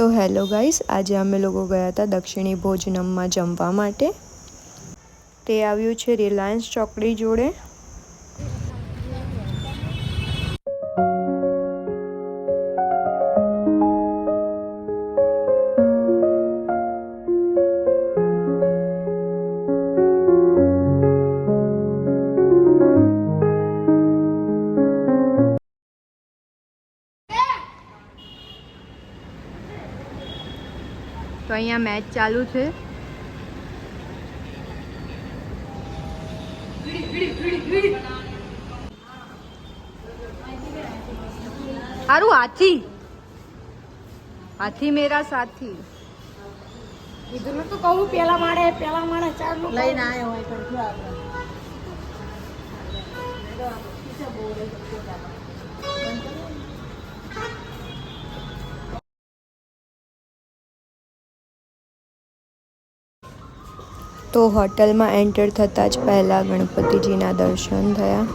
તો hello guys, આજે અમે લોકો ગયા હતા દક્ષિણી ભોજનમમાં જમવા માટે. તે આવ્યું છે રિલાયન્સ ચોકડી જોડે. અહીંયા મેચ ચાલુ છે. હારું હાથી. હાથી મેરા સાથી. કીધું તો કહું પેલા માળે પેલા માળે ચારનું લઈને આવ્યો હોય પણ જો આપણે તો હોટલમાં એન્ટર થતાં જ પહેલાં ગણપતિજીના દર્શન થયા.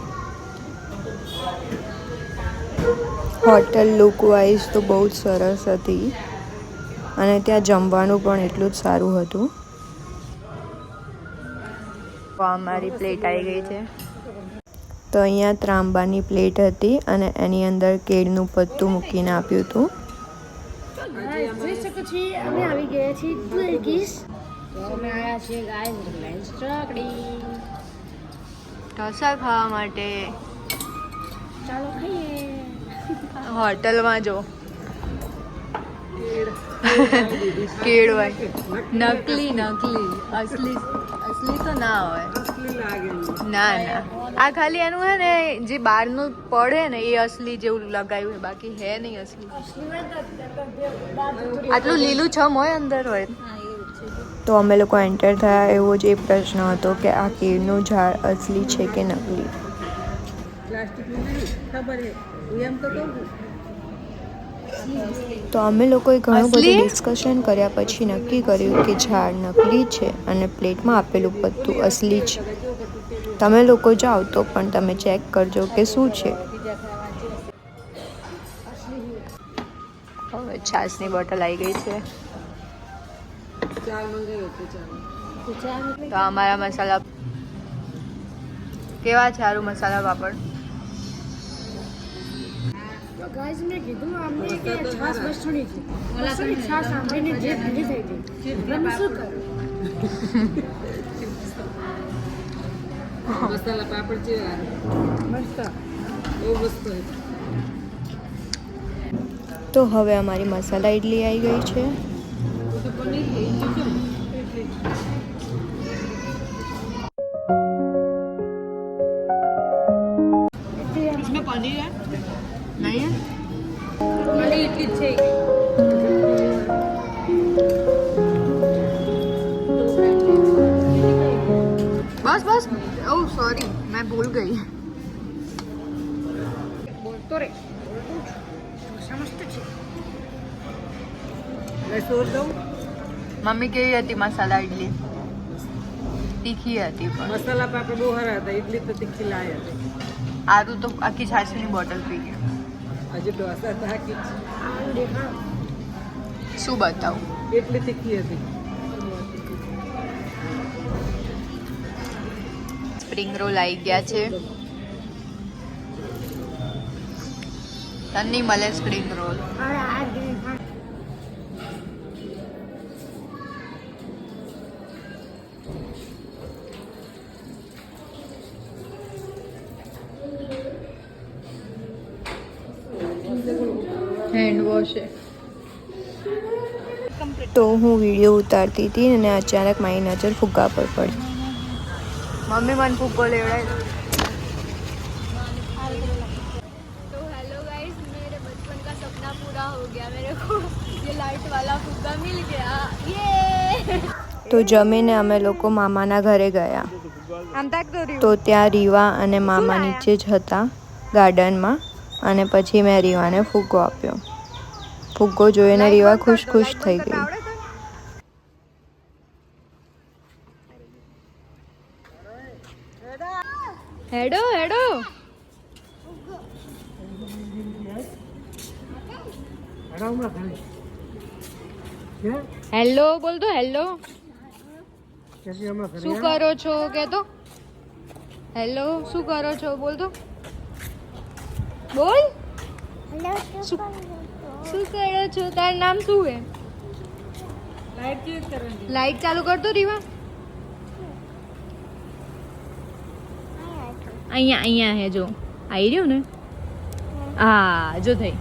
હોટલ લુકવાઇઝ તો બહુ જ સરસ હતી અને ત્યાં જમવાનું પણ એટલું જ સારું હતું. મારી અમારી પ્લેટ આવી ગઈ છે. તો અહીંયા ત્રાંબાની પ્લેટ હતી અને એની અંદર કેળનું પત્તું મૂકીને આપ્યું હતું. જોઈ શકો છીએ અમે આવી ગયા છીએ. તો અમે આવ્યા છીએ ગાય રિલાયન્સ ચોકડી ઢોસા ખાવા માટે ચાલો ખાઈએ. હોટલમાં જો. કેળ. હોય. નકલી નકલી. અસલી અસલી તો ના હોય. ના ના. આ ખાલી એનું હે ને જે બહારનું પડે ને એ અસલી જેવું લગાવ્યું છે બાકી હે નહીં અસલી. આટલું લીલું છમ હોય અંદર હોય. તો અમે લોકો એન્ટર થયા એવો જ એ પ્રશ્ન હતો કે આ કેળનું ઝાડ અસલી છે કે નકલી? તો અમે લોકોએ ઘણું બધું ડિસ્કશન કર્યા પછી નક્કી કર્યું કે ઝાડ નકલી છે અને પ્લેટમાં આપેલું પત્તું અસલી છે. તમે લોકો જાઓ તો પણ તમે ચેક કરજો કે શું છે. હવે છાસની બોટલ આવી ગઈ છે. તો અમારા મસાલા કેવા છે આરું મસાલા પાપડ? તો મેં કીધું અમને કે છાસ બસણી છે. બસણી છાસ સાંભળીને જે ભીડી થઈ ગઈ. અમે શું કર્યું મસાલા પાપડ છે મસ્ત. બહુ મસ્ત તો હવે અમારી મસાલા ઇડલી આવી ગઈ છે. इसमें पनीर है? नहीं है? मुझे इडली चाहिए बस बस। oh, ओ सॉरी मैं भूल गई। बोल तो रे। समझते समझ तो મમ્મી કેવી હતી મસાલા ઇડલી તીખી હતી પણ. મસાલા પાપડ બહુ સારા હતા ઇડલી તો તીખી લાય હતી. આરું તો આખી છાશની બોટલ પી ગઈ. હજી ઢોસા તો દેખાવ શું બતાવું? એટલી તીખી હતી. સ્પ્રિંગ રોલ આવી ગયા છે. તન્ની મળે સ્પ્રિંગ રોલ. હેન્ડ વોશ તો હું વિડીયો ઉતારતી હતી અને અચાનક મારી નજર ફુગ્ગા પર પડી મમ્મી મને ફુગ્ગો લેવડાય तो हेलो गाइस मेरे बचपन का सपना पूरा हो गया मेरे को ये लाइट वाला फुग्गा मिल गया ये તો જમીને અમે લોકો મામાના ઘરે ગયા તો ત્યાં રીવા અને મામા નીચે જ હતા ગાર્ડનમાં અને પછી મેં રીવાને ફુગ્ગો આપ્યો ફુગ્ગો જોઈને રીવા ખુશ ખુશ થઈ ગઈ. હેડો હેડો. હેલો બોલ તો હેલો. શું કરો છો કે તો હેલો શું કરો છો બોલ તો. બોલ. શું શું કરો છો? તારું નામ શું હે લાઈટ ચેન્જ કરવાની. લાઈટ ચાલુ કરતો રીવા અહીંયા અહીંયા હે જો. આવી રહ્યું ને? હા જો થઈ.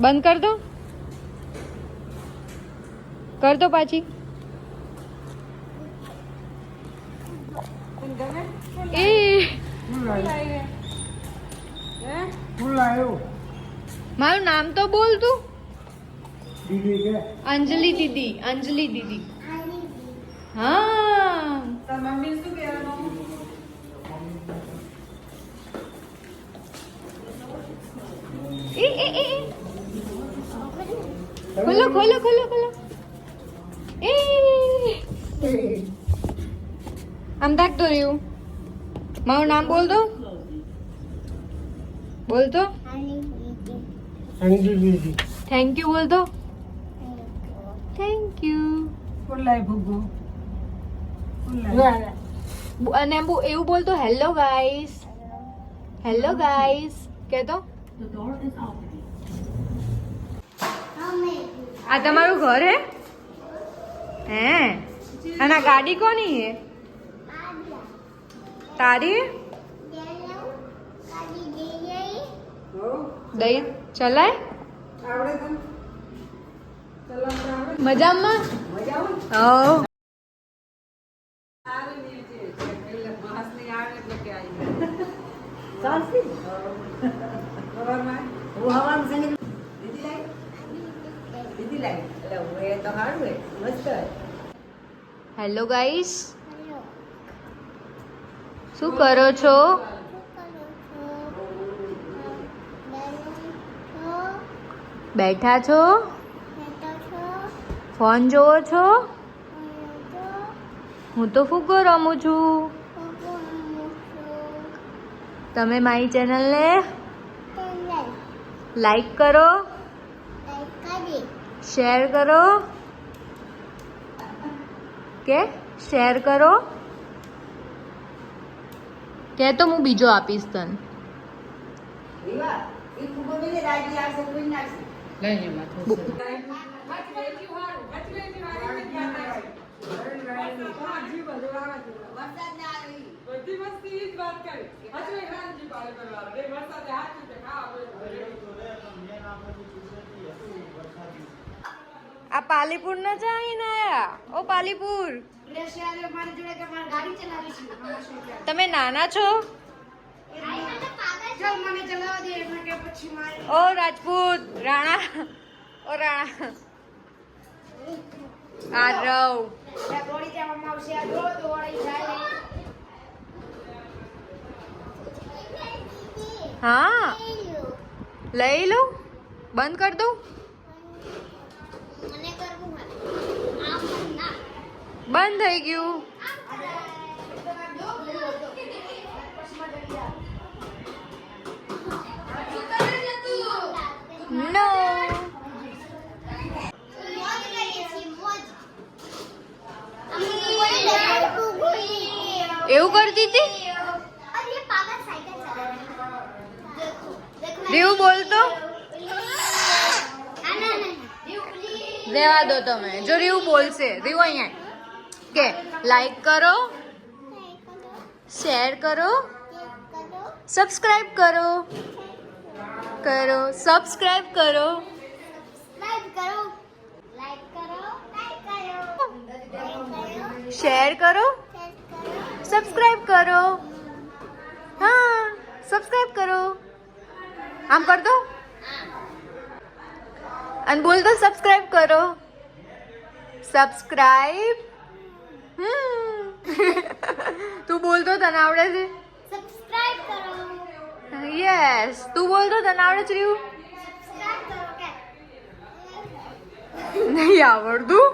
બંધ કર દો. કર દો પાછી. એ. મારું નામ તો બોલ તું. અંજલિ દીદી અંજલિ દીદી. હા. ખોલો ખોલો ખોલો ખોલો. એ. આમ તાકતો રહ્યું. મારું નામ બોલ દો બોલ તો. થેન્ક યુ બોલ દો થેન્ક યુ લાય ભૂગો અને એમ એવું બોલતો હેલો ગાઈસ હેલો ગાઈસ કે તો? આ તમારું ઘર હે? હે? અને ગાડી કોની હે? તારી દઈ ચલાય આવડે તને ચલાવતા આવડે મજામાં મજા આવે ઓ આવે ને એ જે છે. એટલે માણસ નહીં આવે એટલે કે આવી ચલાય? મજામાં? હું. હેલો ગાઈસ શું કરો છો? બેઠા છો? ફોન જોવો છો? હું તો ફુગ્ગો રમું છું. તમે મારી ચેનલને લાઈક કરો, શેર કરો. કે? શેર કરો. કે તો હું બીજો આપીશ તને. બધી મસ્તી ઈ જ વાત કરી હજુ એ હાંજી પાડે કરવાનો રે વરસાદે ઓ રાજપૂત રાણા. ઓ રાણા. આ રવ. હા. લઈ લઉં. બંધ કરી દઉં. બંધ થઈ ગયું નો એવું કરતી હતી રીવું બોલતો દેવા દો તમે. જો રીવું બોલશે. રીવું અહીંયા. કે લાઈક કરો શેર કરો સબસ્ક્રાઇબ કરો. કરો સબસ્ક્રાઇબ કરો. શેર કરો. સબસ્ક્રાઇબ કરો હા સબસ્ક્રાઇબ કરો. આમ કર દો. અને બોલ તો સબસ્ક્રાઇબ કરો. સબસ્ક્રાઇબ તું બોલ તો તને આવડે છે? સબસ્ક્રાઇબ કરો. યસ તું બોલ તો તને આવડે છે રહ્યું નહીં આવડતું?